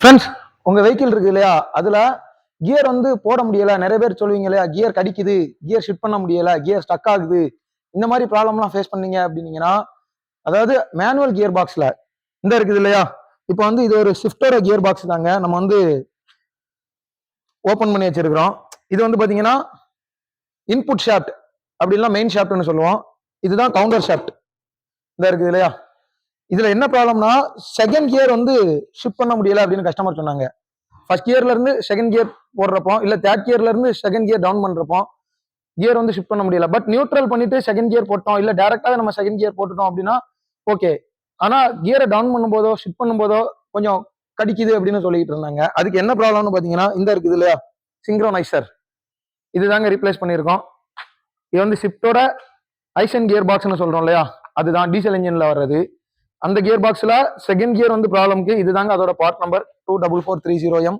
Friends உங்கள் vehicle இருக்கு இல்லையா? அதில் கியர் வந்து போட முடியல. நிறைய பேர் சொல்லுவீங்க இல்லையா? கியர் கடிக்குது. கியர் ஷிஃப்ட் பண்ண முடியல. கியர் ஸ்டக் ஆகுது. இந்த மாதிரி ப்ராப்ளம்லாம் ஃபேஸ் பண்ணீங்க அப்படின்னீங்கன்னா அதாவது மேனுவல் கியர் பாக்ஸில் இந்த இருக்குது இல்லையா? இப்போ வந்து இது ஒரு ஷிஃப்டோட கியர் பாக்ஸ் தாங்க. நம்ம வந்து ஓப்பன் பண்ணி வச்சிருக்கிறோம். இது வந்து பார்த்தீங்கன்னா இன்புட் ஷாஃப்ட் அப்படின்னா மெயின் ஷாப்ட்னு சொல்லுவோம். இதுதான் கவுண்டர் ஷாஃப்ட் இந்த இருக்குது இல்லையா? இதுல என்ன ப்ராப்ளம்னா செகண்ட் கியர் வந்து ஷிஃப்ட் பண்ண முடியல அப்படின்னு கஸ்டமர் சொன்னாங்க. ஃபர்ஸ்ட் இயர்ல இருந்து செகண்ட் கியர் போடுறப்போ இல்ல தேர்ட் கியர்ல இருந்து செகண்ட் கியர் டவுன் பண்றப்போ கியர் வந்து ஷிஃப்ட் பண்ண முடியல. பட் நியூட்ரல் பண்ணிட்டு செகண்ட் கியர் போட்டோம் இல்ல டேரக்டாவே நம்ம செகண்ட் கியர் போட்டுட்டோம் அப்படின்னா ஓகே ஆனா கியரை டவுன் பண்ணும்போதோ ஷிஃப்ட் பண்ணும்போதோ கொஞ்சம் கடிக்குது அப்படின்னு சொல்லிட்டு இருந்தாங்க. அதுக்கு என்ன ப்ராப்ளம்னு பாத்தீங்கன்னா இந்த இருக்குது இல்லையா? சிங்க்ரோனைசர் இதுதாங்க ரீப்ளேஸ் பண்ணியிருக்கோம். இது வந்து ஷிஃப்டோட ஐசன் கியர் பாக்ஸ்னு சொல்றோம் இல்லையா? அதுதான் டீசல் இன்ஜின்ல வர்றது. அந்த கியர் பாக்ஸ்ல செகண்ட் கியர் வந்து ப்ராப்ளம்க்கு இதுதாங்க அதோட part number two double four three zero M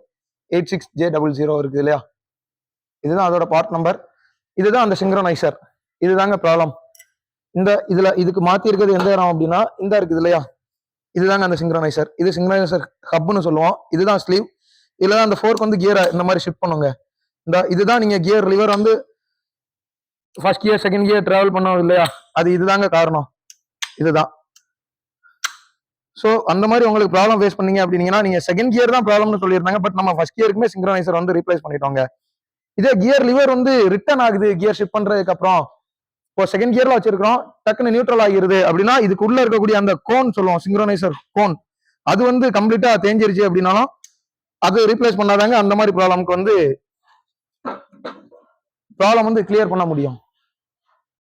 eight six J double zero இருக்குது இல்லையா? இதுதான் அதோட பார்ட் நம்பர் இதுதான் அந்த சிங்க்ரனைசர் இதுதாங்க ப்ராப்ளம் இந்த இதுல இதுக்கு மாத்தி இருக்கிறது எந்த இடம் அப்படின்னா இந்த இருக்குது இல்லையா? இதுதாங்க அந்த சிங்க்ரனைசர் இது சிங்க்ரனைசர் ஹப்னு சொல்லுவோம். இதுதான் ஸ்லீவ் இதுல தான் அந்த ஃபோர்க் வந்து கியரை இந்த மாதிரி ஷிஃப்ட் பண்ணுங்க. இந்த இதுதான் நீங்க கியர் லிவர் வந்து first gear second gear travel பண்ணோம் இல்லையா? அது இதுதாங்க காரணம். இதுதான். ஸோ அந்த மாதிரி உங்களுக்கு ப்ராப்ளம் ஃபேஸ் பண்ணீங்க அப்படின்னீங்கன்னா நீங்க செகண்ட் கியர் தான் ப்ராப்ளம்னு சொல்லியிருந்தாங்க. பட் நம்ம ஃபர்ஸ்ட் கியருக்குமே சிங்க்ரனைசர் வந்து ரீப்ளேஸ் பண்ணிட்டோங்க. இதே கியர் லிவர் வந்து ரிட்டர்ன் ஆகுது. கியர் ஷிஃப்ட் பண்றதுக்கு அப்புறம் இப்போ செகண்ட் கியர்ல வச்சிருக்கிறோம். டக்குன்னு நியூட்ரல் ஆகிருது அப்படின்னா இதுக்குள்ள இருக்கக்கூடிய அந்த கோன் சொல்லுவோம். சிங்க்ரோனைசர் கோன் அது வந்து கம்ப்ளீட்டா தேஞ்சிருச்சு அப்படின்னாலும் அது ரீப்ளேஸ் பண்ணாதாங்க அந்த மாதிரி ப்ராப்ளம்க்கு வந்து ப்ராப்ளம் வந்து கிளியர் பண்ண முடியும்.